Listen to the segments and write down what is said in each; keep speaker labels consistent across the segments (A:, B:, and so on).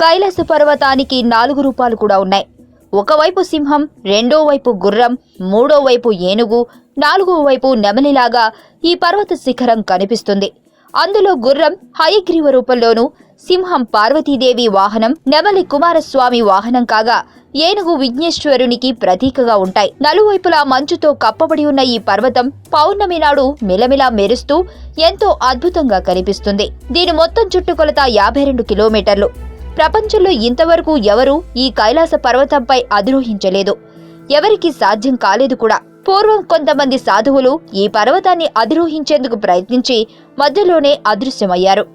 A: కైలాస పర్వతానికి నాలుగు రూపాలు కూడా ఉన్నాయి. ఒకవైపు సింహం రెండో వైపు గుర్రం మూడో వైపు ఏనుగు నాలుగో వైపు నెమలిలాగా ఈ పర్వత శిఖరం కనిపిస్తుంది. అందులో గుర్రం హయగ్రీవ రూపంలోనూ సింహం పార్వతీదేవి వాహనం నెమలి కుమారస్వామి వాహనం కాగా ఏనుగు విఘ్నేశ్వరునికి ప్రతీకగా ఉంటాయి. నలువైపులా మంచుతో కప్పబడి ఉన్న ఈ పర్వతం పౌర్ణమి నాడు మిలమిలా మెరుస్తూ ఎంతో అద్భుతంగా కనిపిస్తుంది. దీని మొత్తం చుట్టుకొలత యాభై రెండు కిలోమీటర్లు. ప్రపంచంలో ఇంతవరకు ఎవరూ ఈ కైలాస పర్వతంపై అధిరోహించలేదు. ఎవరికి సాధ్యం కాలేదు కూడా. పూర్వం కొంతమంది సాధువులు ఈ పర్వతాన్ని అధిరోహించేందుకు ప్రయత్నించి మధ్యలోనే అదృశ్యమయ్యారు.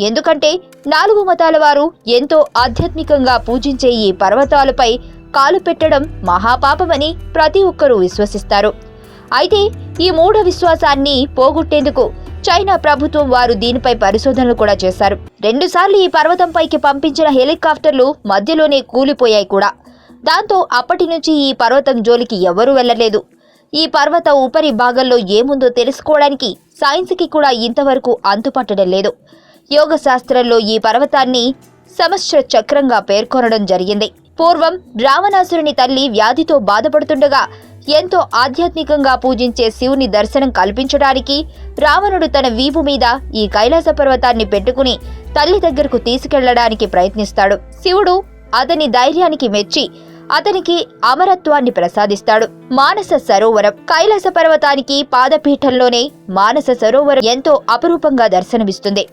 A: ఎందుకంటే నాలుగు మతాల వారు ఎంతో ఆధ్యాత్మికంగా పూజించే ఈ పర్వతాలపై కాలు పెట్టడం మహాపాపమని ప్రతి ఒక్కరూ విశ్వసిస్తారు. అయితే ఈ మూఢ విశ్వాసాన్ని పోగొట్టేందుకు చైనా ప్రభుత్వం వారు దీనిపై పరిశోధనలు కూడా చేశారు. రెండుసార్లు ఈ పర్వతంపైకి పంపించిన హెలికాప్టర్లు మధ్యలోనే కూలిపోయాయి కూడా. దాంతో అప్పటి నుంచి ఈ పర్వతం జోలికి ఎవరూ వెళ్ళలేదు. ఈ పర్వత ఉపరి భాగంలో ఏముందో తెలుసుకోవడానికి సైన్స్కి కూడా ఇంతవరకు అంతుపట్టడం లేదు. యోగ శాస్త్రంలో ఈ పర్వతాన్ని సమస్య చక్రంగా పేర్కొనడం జరిగింది. పూర్వం రావణాసురుని తల్లి వ్యాధితో బాధపడుతుండగా ఎంతో ఆధ్యాత్మికంగా పూజించే శివుని దర్శనం కల్పించడానికి రావణుడు తన వీపు మీద ఈ కైలాస పర్వతాన్ని పెట్టుకుని తల్లి దగ్గరకు తీసుకెళ్ళడానికి ప్రయత్నిస్తాడు. శివుడు అతని ధైర్యానికి మెచ్చి అతనికి అమరత్వాన్ని ప్రసాదిస్తాడు. మానస సరోవరం కైలాస పర్వతానికి పాదపీఠంలోనే మానస సరోవరం ఎంతో అపరూపంగా దర్శనమిస్తుంది.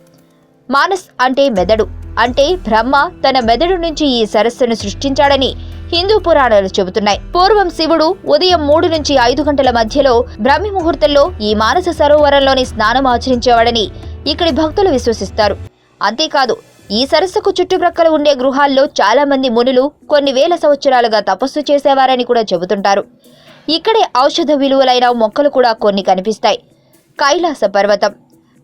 A: మానస్ అంటే మెదడు. అంటే బ్రహ్మ తన మెదడు నుంచి ఈ సరస్సును సృష్టించాడని హిందూ పురాణాలు చెబుతున్నాయి. పూర్వం శివుడు ఉదయం మూడు నుంచి ఐదు గంటల మధ్యలో బ్రహ్మి ముహూర్తంలో ఈ మానస సరోవరంలోని స్నానం ఆచరించేవాడని ఇక్కడి భక్తులు విశ్వసిస్తారు. అంతేకాదు ఈ సరస్సుకు చుట్టుప్రక్కల ఉండే గృహాల్లో చాలా మంది మునులు కొన్ని వేల సంవత్సరాలుగా తపస్సు చేసేవారని కూడా చెబుతుంటారు. ఇక్కడే ఔషధ విలువలైన మొక్కలు కూడా కొన్ని కనిపిస్తాయి. కైలాస పర్వతం.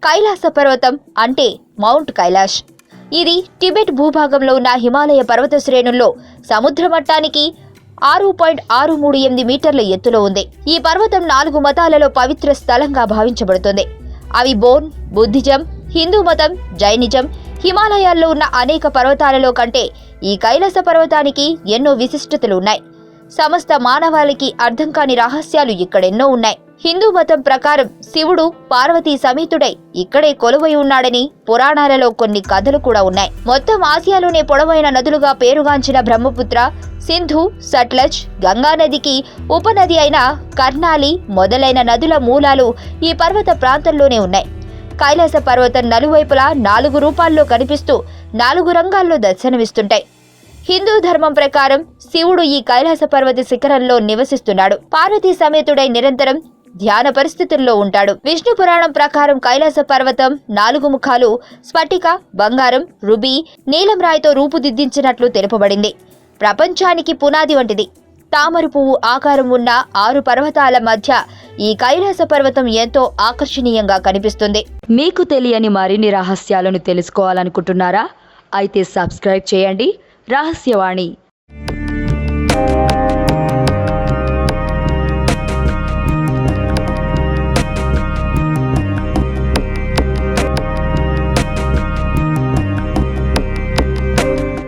A: కైలాస పర్వతం అంటే మౌంట్ కైలాష్. ఇది టిబెట్ భూభాగంలో ఉన్న హిమాలయ పర్వత శ్రేణుల్లో సముద్ర మట్టానికి ఆరు పాయింట్ ఆరు మూడు ఎనిమిది మీటర్ల ఎత్తులో ఉంది. ఈ పర్వతం నాలుగు మతాలలో పవిత్ర స్థలంగా భావించబడుతుంది. అవి బోన్ బుద్ధిజం హిందూ మతం జైనిజం హిమాలయాల్లో ఉన్న అనేక పర్వతాలలో కంటే ఈ కైలాస పర్వతానికి ఎన్నో విశిష్టతలు ఉన్నాయి. సమస్త మానవాళికి అర్థం కాని రహస్యాలు ఇక్కడెన్నో ఉన్నాయి. హిందూ మతం ప్రకారం శివుడు పార్వతీ సమేతుడై ఇక్కడే కొలువై ఉన్నాడని పురాణాలలో కొన్ని కథలు కూడా ఉన్నాయి. మొత్తం ఆసియాలోనే పొడవైన నదులుగా పేరుగాంచిన బ్రహ్మపుత్ర సింధు సట్లజ్ గంగా నదికి ఉపనది అయిన కర్ణాలి మొదలైన నదుల మూలాలు ఈ పర్వత ప్రాంతంలోనే ఉన్నాయి. కైలాస పర్వతం నలువైపులా నాలుగు రూపాల్లో కనిపిస్తూ నాలుగు రంగాల్లో దర్శనమిస్తుంటాయి. హిందూ ధర్మం ప్రకారం శివుడు ఈ కైలాస పర్వత శిఖరంలో నివసిస్తున్నాడు. పార్వతీ సమేతుడై నిరంతరం ధ్యాన పరిస్థితుల్లో ఉంటాడు. విష్ణు పురాణం ప్రకారం కైలాస పర్వతం నాలుగు ముఖాలు స్ఫటిక బంగారం రుబీ నీలం రాయితో రూపుదిద్దించినట్లు తెలుపబడింది. ప్రపంచానికి పునాది వంటిది. తామర పువ్వు ఆకారం ఉన్న ఆరు పర్వతాల మధ్య ఈ కైలాస పర్వతం ఎంతో ఆకర్షణీయంగా కనిపిస్తుంది.
B: మీకు తెలియని మరిన్ని రహస్యాలను తెలుసుకోవాలనుకుంటున్నారా? అయితే సబ్స్క్రైబ్ చేయండి. రహస్యవాణి